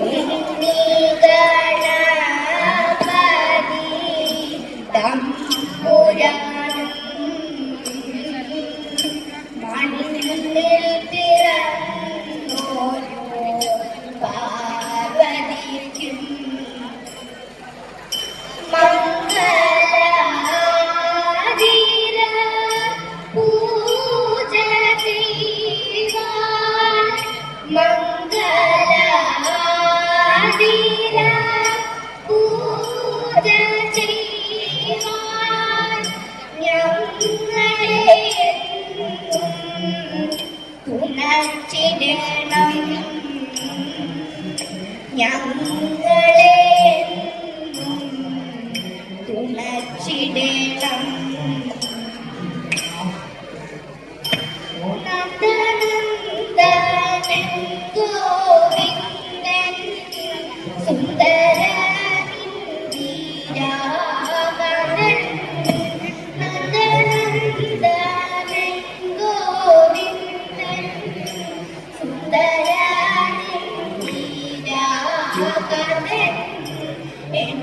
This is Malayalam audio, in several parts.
Thank you. ഉണർച്ചിടണം ഞങ്ങളെ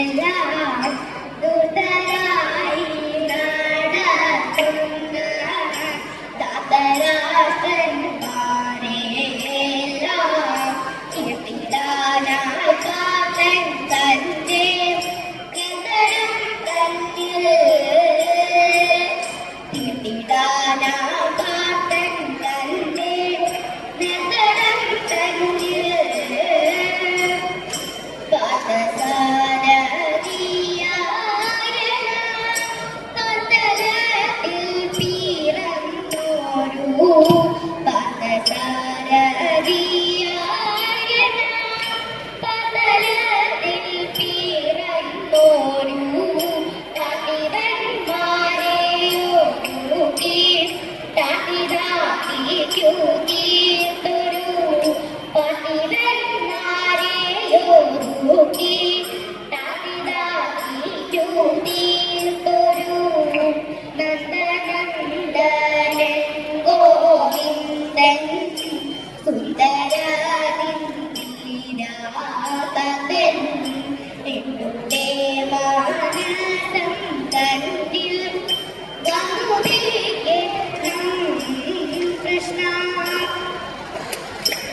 and the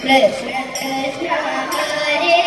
Tres. Tres.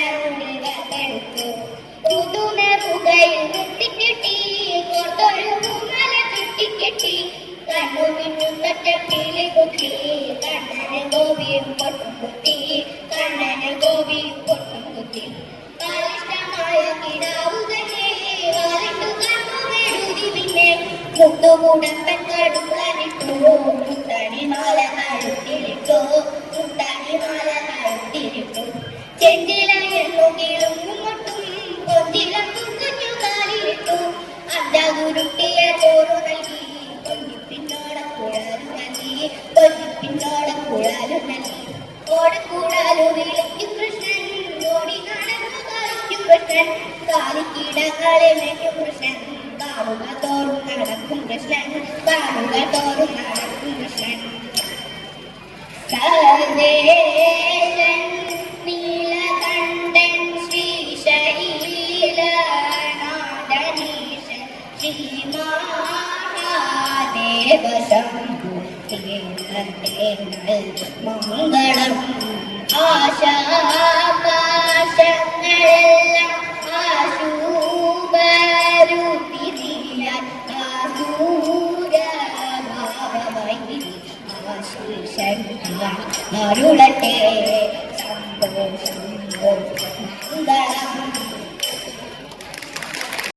പച്ചക്കിളി കുത്തി കണ്ണന് ഗോപിയും പൊട്ടും കുത്തി കണ്ണന് ഗോപിയും പൊട്ടും കുത്തി ബാലിഷ്ടമായ കിടാവുകളെ വാലിട്ടു കണ്ണുമെഴുതി പിന്നെ മുത്തുകൂടപ്പൻ കടുക്കാനിട്ടു മുത്തണി മാല കഴുത്തിലിട്ടു മുത്തണി മാല കഴുത്തിലിട്ടു ചെഞ്ചിലയെന്നു കിളുങ്ങും മുട്ടും കൊഞ്ചിലം കുഞ്ഞു കാലിലിട്ടു മേക്കും കൃഷ്ണൻ കാണുക തോറും നടക്കും കൃഷ്ണൻ കാണുക തോറും നടക്കും കൃഷ്ണൻ സർവേശൻ നീലകണ്ഠൻ ശ്രീശൈലനാഥനീശൻ ശ്രീമഹാദേവശംഭു മംഗളം ആശാപാശങ്ങളെല്ലാം மருளட்டே